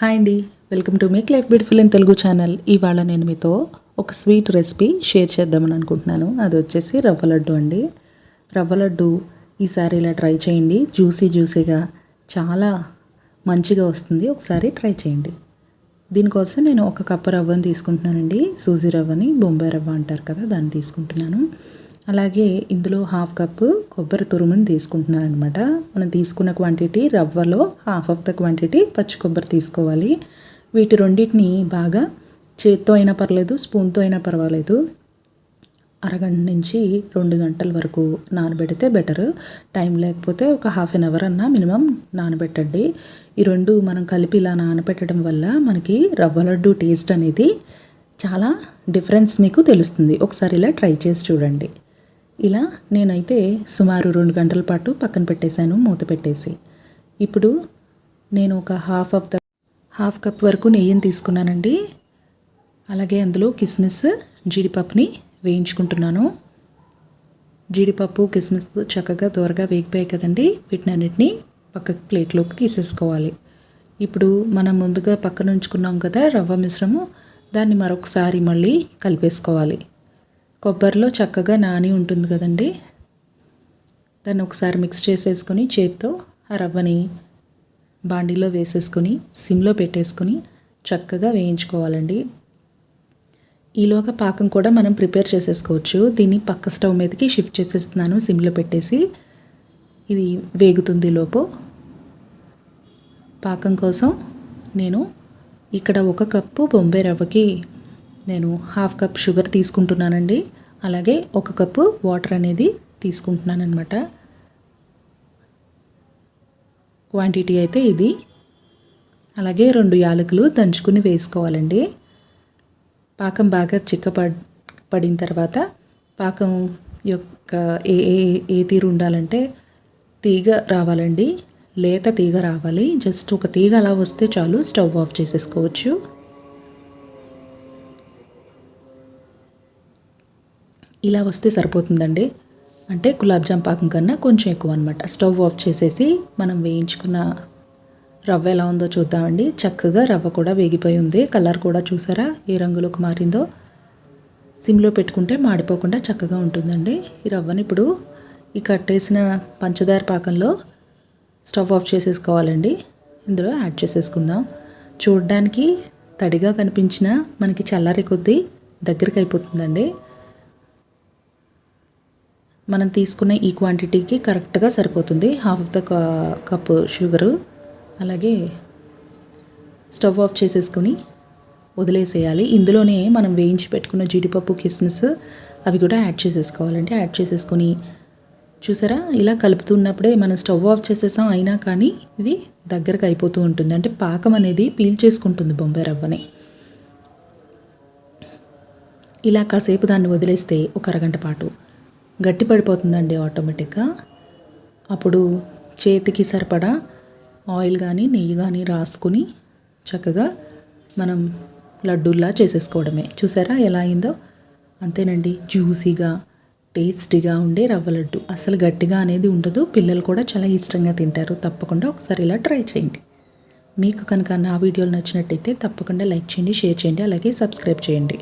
Hi అండి. Welcome to make life beautiful in Telugu channel. ఇవాళ నేను మీతో ఒక స్వీట్ రెసిపీ షేర్ చేద్దామని అనుకుంటున్నాను. అది వచ్చేసి రవ్వ లడ్డు అండి. రవ్వ లడ్డు ఈసారి ఇలా ట్రై చేయండి. జ్యూసీ జ్యూసీగా చాలా మంచిగా వస్తుంది. ఒకసారి ట్రై చేయండి. దీనికోసం నేను ఒక కప్పు రవ్వని తీసుకుంటున్నానండి. సూజీ రవ్వని బొంబాయి రవ్వ అంటారు కదా దాన్ని తీసుకుంటున్నాను. అలాగే ఇందులో హాఫ్ కప్పు కొబ్బరి తురుముని తీసుకుంటున్నాను అనమాట మనం తీసుకున్న క్వాంటిటీ రవ్వలో హాఫ్ ఆఫ్ ద క్వాంటిటీ పచ్చి కొబ్బరి తీసుకోవాలి. వీటి రెండింటిని బాగా చేత్తో అయినా పర్లేదు స్పూన్తో అయినా పర్వాలేదు. అరగంట నుంచి రెండు గంటల వరకు నానబెడితే బెటర్ టైం లేకపోతే ఒక హాఫ్ అన్ అవర్ అన్నా మినిమం నానబెట్టండి. ఈ రెండు మనం కలిపి ఇలా నానబెట్టడం వల్ల మనకి రవ్వ లడ్డు టేస్ట్ అనేది చాలా డిఫరెన్స్ మీకు తెలుస్తుంది. ఒకసారి ఇలా ట్రై చేసి చూడండి. ఇలా నేనైతే సుమారు రెండు గంటల పాటు పక్కన పెట్టేశాను మూత పెట్టేసి. ఇప్పుడు నేను ఒక half of the half cup వరకు నెయ్యిని తీసుకున్నానండి. అలాగే అందులో కిస్మిస్ జీడిపప్పుని వేయించుకుంటున్నాను. జీడిపప్పు కిస్మిస్ చక్కగా దూరగా వేగిపోయాయి కదండి. వీటిని అన్నిటిని పక్కకి ప్లేట్లోకి తీసేసుకోవాలి. ఇప్పుడు మనం ముందుగా పక్కన ఉంచుకున్నాం కదా రవ్వ మిశ్రమం దాన్ని మరొకసారి మళ్ళీ కలిపేసుకోవాలి. కొబ్బరిలో చక్కగా నాని ఉంటుంది కదండి. దాన్ని ఒకసారి మిక్స్ చేసేసుకొని చేత్తో ఆ రవ్వని బాండీలో వేసేసుకొని సిమ్లో పెట్టేసుకొని చక్కగా వేయించుకోవాలండి. ఈలోగా పాకం కూడా మనం ప్రిపేర్ చేసేసుకోవచ్చు. దీన్ని పక్క స్టవ్ మీదకి షిఫ్ట్ చేసేస్తున్నాను సిమ్లో పెట్టేసి. ఇది వేగుతుంది లోపు. పాకం కోసం నేను ఇక్కడ ఒక కప్పు బొంబే రవ్వకి నేను హాఫ్ కప్ షుగర్ తీసుకుంటున్నానండి. అలాగే ఒక కప్పు వాటర్ అనేది తీసుకుంటున్నాను అనమాట క్వాంటిటీ అయితే ఇది. అలాగే రెండు యాలకులు దంచుకుని వేసుకోవాలండి. పాకం బాగా చిక్కపడ్ పడిన తర్వాత పాకం యొక్క ఏ ఏ ఏ తీరు ఉండాలంటే తీగ రావాలండి. లేత తీగ రావాలి. జస్ట్ ఒక తీగ అలా వస్తే చాలు స్టవ్ ఆఫ్ చేసేసుకోవచ్చు. ఇలా వస్తే సరిపోతుందండి. అంటే గులాబ్ జామ్ పాకం కన్నా కొంచెం ఎక్కువ అనమాట స్టవ్ ఆఫ్ చేసేసి మనం వేయించుకున్న రవ్వ ఎలా ఉందో చూద్దామండి. చక్కగా రవ్వ కూడా వేగిపోయి ఉంది. కలర్ కూడా చూసారా? ఏ రంగులోకి మారిందో? సిమ్లో పెట్టుకుంటే మాడిపోకుండా చక్కగా ఉంటుందండి. ఈ రవ్వని ఇప్పుడు ఈ కట్టేసిన పంచదార పాకంలో స్టవ్ ఆఫ్ చేసేసుకోవాలండి. ఇందులో యాడ్ చేసేసుకుందాం. చూడడానికి తడిగా కనిపించిన మనకి చల్లారి కొద్దీ దగ్గరికి అయిపోతుందండి. మనం తీసుకున్న ఈ క్వాంటిటీకి కరెక్ట్గా సరిపోతుంది. Half of the cup sugar అలాగే స్టవ్ ఆఫ్ చేసేసుకొని వదిలేసేయాలి. ఇందులోనే మనం వేయించి పెట్టుకున్న జీడిపప్పు కిస్మిస్ అవి కూడా యాడ్ చేసేసుకోవాలంటే యాడ్ చేసేసుకొని చూసారా? ఇలా కలుపుతున్నప్పుడే మనం స్టవ్ ఆఫ్ చేసేసాం అయినా కానీ ఇది దగ్గరకు అయిపోతూ ఉంటుంది. అంటే పాకం అనేది పీల్ చేసుకుంటుంది బొంబాయి రవ్వని. ఇలా కాసేపు దాన్ని వదిలేస్తే ఒక అరగంట పాటు గట్టిపడిపోతుందండి ఆటోమేటిక్గా. అప్పుడు చేతికి సరిపడా ఆయిల్ కానీ నెయ్యి కానీ రాసుకుని చక్కగా మనం లడ్డూల్లా చేసేసుకోవడమే. చూసారా ఎలా అయిందో? అంతేనండి జ్యూసీగా టేస్టీగా ఉండే రవ్వ లడ్డు. అసలు గట్టిగా అనేది ఉండదు. పిల్లలు కూడా చాలా ఇష్టంగా తింటారు. తప్పకుండా ఒకసారి ఇలా ట్రై చేయండి. మీకు కనుక నా వీడియోలు నచ్చినట్టయితే తప్పకుండా లైక్ చేయండి షేర్ చేయండి అలాగే సబ్స్క్రైబ్ చేయండి.